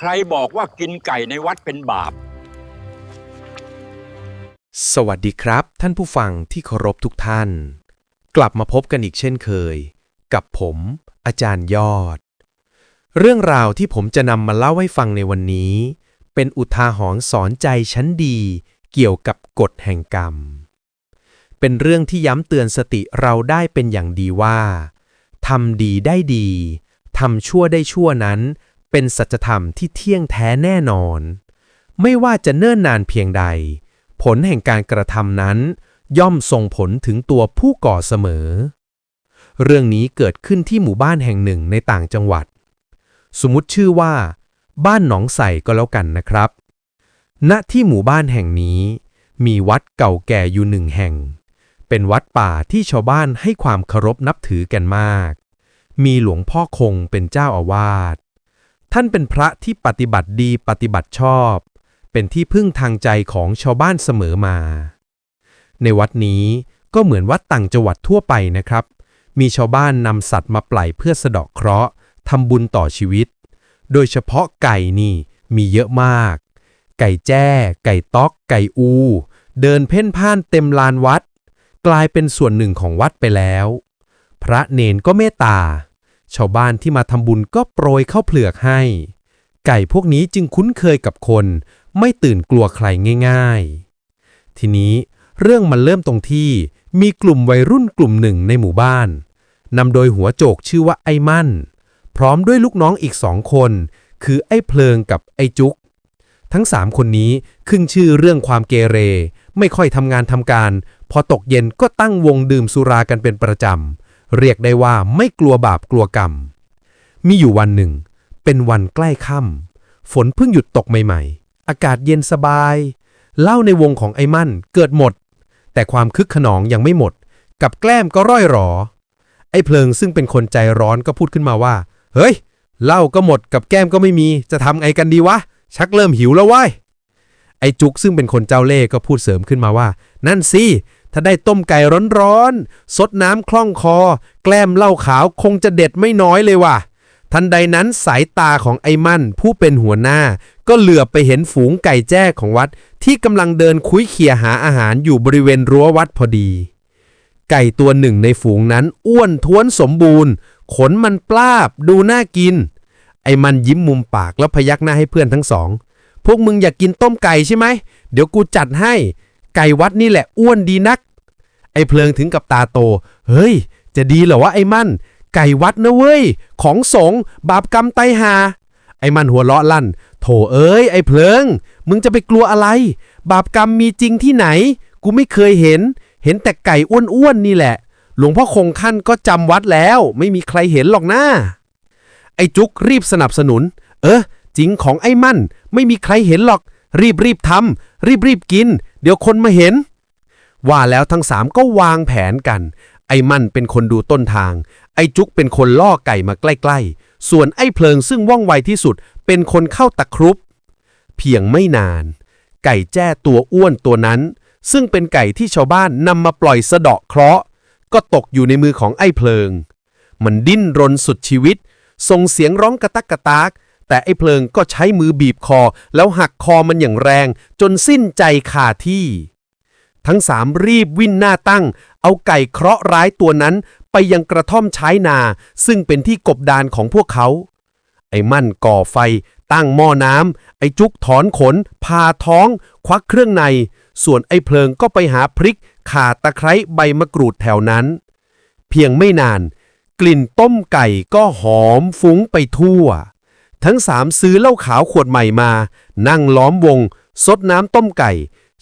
ใครบอกว่ากินไก่ในวัดเป็นบาป สวัสดีครับ ท่านผู้ฟังที่เคารพทุกท่าน กลับมาพบกันอีกเช่นเคย กับผม อาจารย์ยอด เรื่องราวที่ผมจะนำมาเล่าให้ฟังในวันนี้ เป็นอุทาหรณ์สอนใจชั้นดีเกี่ยวกับกฎแห่งกรรม เป็นเรื่องที่ย้ำเตือนสติเราได้เป็นอย่างดีว่าทำดีได้ดีทำชั่วได้ชั่วนั้น เป็นสัจธรรมที่เที่ยงแท้แน่นอน ไม่ว่าจะเนิ่นนานเพียงใด ผลแห่งการกระทำนั้น ย่อมส่งผลถึงตัวผู้ก่อเสมอ เรื่องนี้เกิดขึ้นที่หมู่บ้านแห่งหนึ่งในต่างจังหวัด สมมติชื่อว่า บ้านหนองใสก็แล้วกันนะครับ ณที่หมู่บ้านแห่งนี้ มีวัดเก่าแก่อยู่หนึ่งแห่ง เป็นวัดป่าที่ชาวบ้านให้ความเคารพนับถือกันมาก มีหลวงพ่อคงเป็นเจ้าอาวาส ท่านเป็นพระที่ปฏิบัติดีปฏิบัติชอบ เป็นที่พึ่งทางใจของชาวบ้านเสมอมา ในวัดนี้ก็เหมือนวัดต่างจังหวัดทั่วไปนะครับ มีชาวบ้านนำสัตว์มาปล่อยเพื่อสะเดาะเคราะห์ทำบุญต่อชีวิต โดยเฉพาะไก่นี่มีเยอะมาก ไก่แจ้ ไก่ต๊อก ไก่อู เดินเพ่นพ่านเต็มลานวัด กลายเป็นส่วนหนึ่งของวัดไปแล้ว พระเนนก็เมตตา ชาวบ้านที่มาทำบุญก็โปรยข้าวเปลือกให้ ไก่พวกนี้จึงคุ้นเคยกับคน ไม่ตื่นกลัวใครง่าย ๆ ทีนี้เรื่องมันเริ่มตรงที่มีกลุ่มวัยรุ่นกลุ่มหนึ่งในหมู่บ้านนำโดยหัวโจกชื่อว่าไอ้มั่น พร้อมด้วยลูกน้องอีกสองคน คือไอ้เพลิงกับไอ้จุก ทั้งสามคนนี้ขึ้นชื่อเรื่องความเกเร ไม่ค่อยทำงานทำการ พอตกเย็นก็ตั้งวงดื่มสุรากันเป็นประจำ เรียกได้ว่าไม่กลัวบาปกลัวกรรม มีอยู่วันหนึ่ง เป็นวันใกล้ค่ำฝนเพิ่งหยุดตกใหม่ๆ อากาศเย็นสบายเหล้าในวงของไอ้มั่นเกิดหมด แต่ความคึกขนองยังไม่หมด กับแกล้มก็ร่อยหรอ ไอ้เพลิงซึ่งเป็นคนใจร้อนก็พูดขึ้นมาว่า เฮ้ยเหล้าก็หมดกับแก้มก็ไม่มี จะทำไงกันดีวะ ชักเริ่มหิวแล้วว้ยไอ้จุกซึ่งเป็นคนเจ้าเล่ห์ก็พูดเสริมขึ้นมาว่า นั่นสิ ถ้าได้ต้มไก่ร้อนๆสดน้ำคล่องคอ แกล้มเหล้าขาวคงจะเด็ดไม่น้อยเลยว่ะ ทันใดนั้นสายตาของไอ้มั่นผู้เป็นหัวหน้า ก็เหลือบไปเห็นฝูงไก่แจ้ของวัด ที่กำลังเดินคุยเขี่ยหาอาหารอยู่บริเวณรั้ววัดพอดี ไก่ตัวหนึ่งในฝูงนั้นอ้วนท้วนสมบูรณ์ ขนมันปลาบดูน่ากิน ไอ้มันยิ้มมุมปากแล้วพยักหน้าให้เพื่อนทั้งสองพวกมึงอยากกินต้มไก่ใช่ไหม เดี๋ยวกูจัดให้ ไก่วัดนี่แหละอ้วนดีนัก ไอ้เพลิงถึงกับตาโต เฮ้ย จะดีเหรอวะไอ้มั่น ไก่วัดนะเว้ย ของสงฆ์บาปกรรมไตหา ไอ้มันหัวเราะลั่น โถเอ้ย ไอ้เพลิง มึงจะไปกลัวอะไร บาปกรรมมีจริงที่ไหน กูไม่เคยเห็น เห็นแต่ไก่อ้วนๆนี่แหละ หลวงพ่อคงขั้นก็จำวัดแล้ว ไม่มีใครเห็นหรอกนะไอ้จุกรีบสนับสนุน เออจริงของไอ้มั่น ไม่มีใครเห็นหรอก รีบรีบทำรีบรีบกิน เดี๋ยวคนมาเห็น ว่าแล้วทั้งสามก็วางแผนกัน ไอ้มันเป็นคนดูต้นทาง ไอ้จุกเป็นคนล่อไก่มาใกล้ๆ ส่วนไอ้เพลิงซึ่งว่องไวที่สุด เป็นคนเข้าตะครุบ เพียงไม่นาน ไก่แจ้ตัวอ้วนตัวนั้น ซึ่งเป็นไก่ที่ชาวบ้านนำมาปล่อยสะเดาะเคราะห์ ก็ตกอยู่ในมือของไอ้เพลิง มันดิ้นรนสุดชีวิต ส่งเสียงร้องกระตักกระตากแต่ไอ้เพลิงก็ใช้มือบีบคอ แล้วหักคอมันอย่างแรง จนสิ้นใจคาที่ ทั้งสามรีบวิ่นหน้าตั้ง เอาไก่เคราะห์ร้ายตัวนั้นไปยังกระท่อมใช้นา ซึ่งเป็นที่กบดานของพวกเขา ไอ้มั่นก่อไฟ ตั้งหม้อน้ำไอ้จุกถอนขน พาท้อง ควักเครื่องใน ส่วนไอ้เพลิงก็ไปหาพริก ข่าตะไคร้ใบมะกรูดแถวนั้น เพียงไม่นาน กลิ่นต้มไก่ก็หอมฟุ้งไปทั่ว ทั้งสามซื้อเหล้าขาวขวดใหม่มา นั่งล้อมวงซดน้ำต้มไก่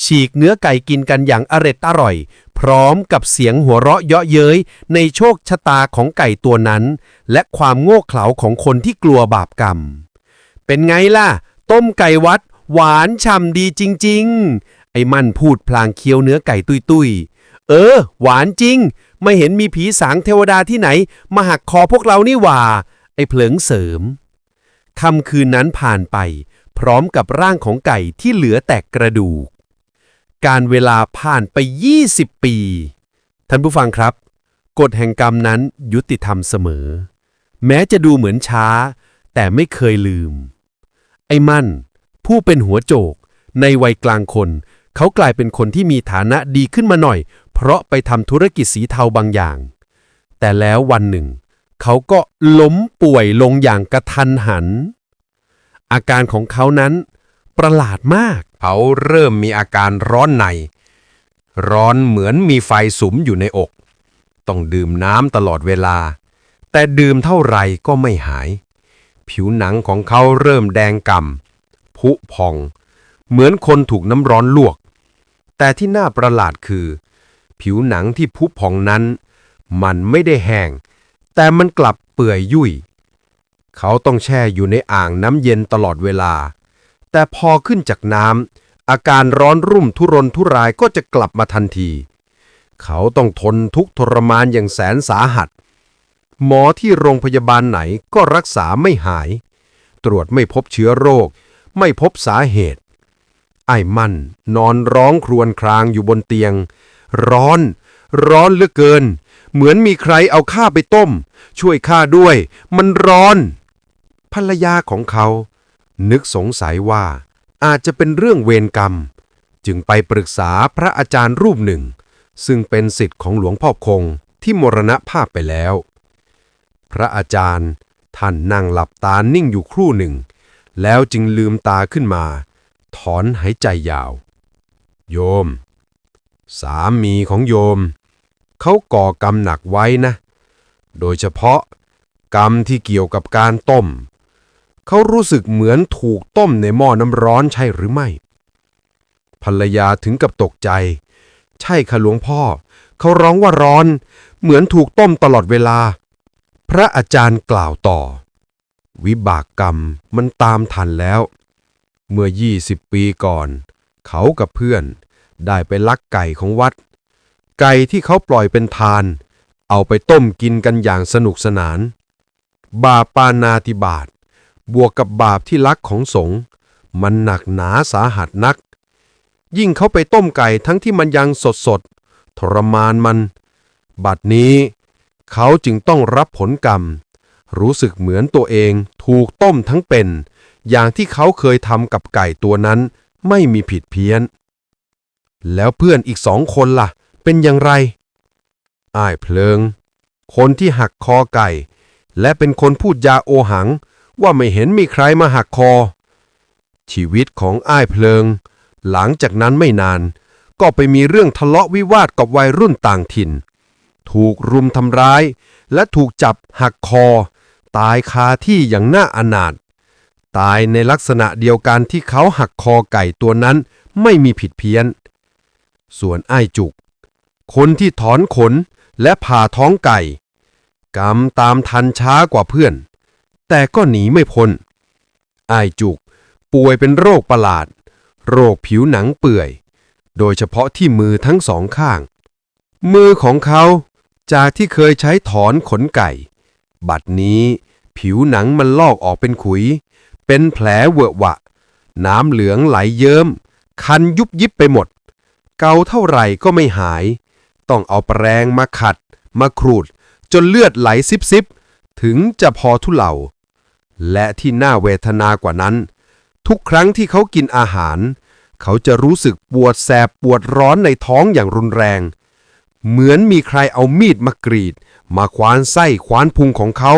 ฉีกเนื้อไก่กินกันอย่างอร็ดอร่อย พร้อมกับเสียงหัวเราะเยาะเย้ยในโชคชะตาของไก่ตัวนั้น และความโง่เขลาของคนที่กลัวบาปกรรม เป็นไงล่ะ ต้มไก่วัด หวานฉ่ำดีจริง ๆ ไอ้มันพูดพลางเคี้ยวเนื้อไก่ตุยๆเออ หวานจริง ไม่เห็นมีผีสางเทวดาที่ไหน มาหักคอพวกเรานี่หว่า ไอ้เพลิงเสริมคำคืนนั้นผ่านไป พร้อมกับร่างของไก่ที่เหลือแต่กระดูก การเวลาผ่านไป 20 ปี ท่านผู้ฟังครับ กฎแห่งกรรมนั้นยุติธรรมเสมอ แม้จะดูเหมือนช้า แต่ไม่เคยลืม ไอ้มั่น ผู้เป็นหัวโจก ในวัยกลางคน เขากลายเป็นคนที่มีฐานะดีขึ้นมาหน่อย เพราะไปทำธุรกิจสีเทาบางอย่าง แต่แล้ววันหนึ่ง เขาก็ล้มป่วยลงอย่างกระทันหัน อาการของเขานั้นประหลาดมาก เขาเริ่มมีอาการร้อนใน ร้อนเหมือนมีไฟสุมอยู่ในอก ต้องดื่มน้ำตลอดเวลา แต่ดื่มเท่าไหร่ก็ไม่หาย ผิวหนังของเขาเริ่มแดงก่ำผุพอง เหมือนคนถูกน้ำร้อนลวก แต่ที่น่าประหลาดคือ ผิวหนังที่ผุพองนั้น มันไม่ได้แห้ง แต่มันกลับเปื่อยยุ่ย เขาต้องแช่อยู่ในอ่างน้ำเย็นตลอดเวลา แต่พอขึ้นจากน้ำอาการร้อนรุ่มทุรนทุรายก็จะกลับมาทันที เขาต้องทนทุกทรมานอย่างแสนสาหัส หมอที่โรงพยาบาลไหนก็รักษาไม่หาย ตรวจไม่พบเชื้อโรค ไม่พบสาเหตุ ไอ้มัน นอนร้องครวญครางอยู่บนเตียง ร้อน ร้อนเหลือเกิน เหมือนมีใครเอาข้าไปต้ม ช่วยข้าด้วย มันร้อน ภรรยาของเขา นึกสงสัยว่าอาจจะเป็นเรื่องเวรกรรม จึงไปปรึกษาพระอาจารย์รูปหนึ่ง ซึ่งเป็นสิทธิ์ของหลวงพ่อคงที่มรณภาพไปแล้ว พระอาจารย์ท่านนั่งหลับตานิ่งอยู่ครู่หนึ่ง แล้วจึงลืมตาขึ้นมา ถอนหายใจยาว โยม สามีของโยม เขาก่อกรรมหนักไว้นะ โดยเฉพาะกรรมที่เกี่ยวกับการต้ม เขารู้สึกเหมือนถูกต้มในหม้อน้ำร้อนใช่หรือไม่ ภรรยาถึงกับตกใจ ใช่ค่ะหลวงพ่อ เขาร้องว่าร้อน เหมือนถูกต้มตลอดเวลา พระอาจารย์กล่าวต่อ วิบากกรรมมันตามทันแล้ว เมื่อ 20 ปีก่อน เขากับเพื่อนได้ไปลักไก่ของวัด ไก่ที่เขาปล่อยเป็นทาน เอาไปต้มกินกันอย่างสนุกสนาน บาปปานาติบาต บวกกับบาปที่ลักของสงฆ์มันหนักหนาสาหัสนัก ยิ่งเขาไปต้มไก่ทั้งที่มันยังสดสดทรมานมัน บัดนี้เขาจึงต้องรับผลกรรม รู้สึกเหมือนตัวเองถูกต้มทั้งเป็น อย่างที่เขาเคยทำกับไก่ตัวนั้นไม่มีผิดเพี้ยน แล้วเพื่อนอีกสองคนล่ะ เป็นอย่างไร อ้ายเพลิง คนที่หักคอไก่ และเป็นคนพูดยาโอหัง ว่าไม่เห็นมีใครมาหักคอ ชีวิตของอ้ายเพลิง หลังจากนั้นไม่นาน ก็ไปมีเรื่องทะเลาะวิวาทกับวัยรุ่นต่างถิ่น ถูกรุมทำร้าย และถูกจับหักคอ ตายคาที่อย่างน่าอนาถตายในลักษณะเดียวกันที่เขาหักคอไก่ตัวนั้นไม่มีผิดเพี้ยน ส่วนอ้ายจุก คนที่ถอนขนและผ่าท้องไก่ กรรมตามทันช้ากว่าเพื่อน แต่ก็หนีไม่พ้นอายจุก ป่วยเป็นโรคประหลาด โรคผิวหนังเปื่อย โดยเฉพาะที่มือทั้งสองข้าง มือของเขาจากที่เคยใช้ถอนขนไก่ บัดนี้ผิวหนังมันลอกออกเป็นขุย เป็นแผลเวอะวะ น้ำเหลืองไหลเยิ้ม คันยุบยิบไปหมด เกาเท่าไหร่ก็ไม่หาย ต้องเอาแปรงมาขัด มาครูด จนเลือดไหลซิบซิบถึงจะพอทุเลา และที่น่าเวทนากว่านั้น ทุกครั้งที่เขากินอาหาร เขาจะรู้สึกปวดแสบปวดร้อนในท้องอย่างรุนแรง เหมือนมีใครเอามีดมากรีด มาคว้านไส้คว้านพุงของเขา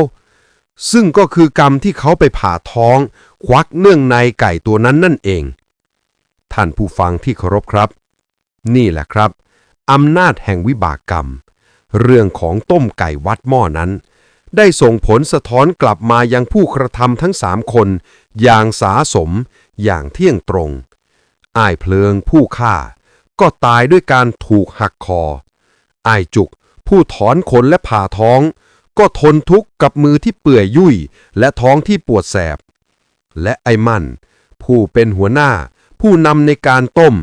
ซึ่งก็คือกรรมที่เขาไปผ่าท้อง ควักเนื่องในไก่ตัวนั้นนั่นเอง ท่านผู้ฟังที่เคารพครับ นี่แหละครับอำนาจแห่งวิบากกรรม เรื่องของต้มไก่วัดหม้อนั้น ได้ส่งผลสะท้อนกลับมายังผู้กระทำทั้งสามคน อย่างสาสม อย่างเที่ยงตรงอ้ายเพลิงผู้ฆ่า ก็ตายด้วยการถูกหักคออ้ายจุก ผู้ถอนขนและผ่าท้อง ก็ทนทุกข์กับมือที่เปื่อยยุ่ย และท้องที่ปวดแสบ และไอ้มั่น ผู้เป็นหัวหน้า ผู้นำในการต้ม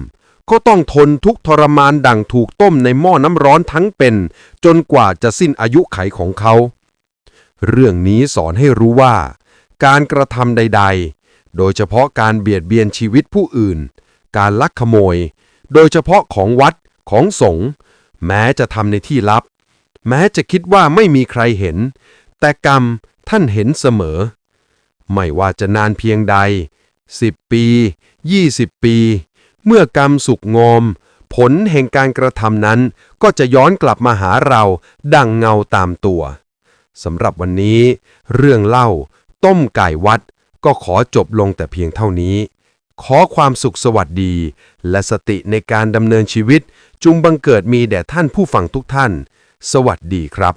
ก็ต้องทนทุกข์ทรมานดังถูกต้มในหม้อน้ำร้อนทั้งเป็น จนกว่าจะสิ้นอายุไขของเขา เรื่องนี้สอนให้รู้ว่า การกระทำใด ๆ โดยเฉพาะการเบียดเบียนชีวิตผู้อื่น การลักขโมย โดยเฉพาะของวัดของสงฆ์แม้จะทำในที่ลับ แม้จะคิดว่าไม่มีใครเห็น แต่กรรมท่านเห็นเสมอ ไม่ว่าจะนานเพียงใด 10 ปี 20 ปี เมื่อกรรมสุกงอม ผลแห่งการกระทำนั้นก็จะย้อนกลับมาหาเราดังเงาตามตัว สำหรับวันนี้ เรื่องเล่า ต้มไก่วัด ก็ขอจบลงแต่เพียงเท่านี้ ขอความสุขสวัสดี และสติในการดำเนินชีวิต จุงบังเกิดมีแด่ท่านผู้ฟังทุกท่าน สวัสดีครับ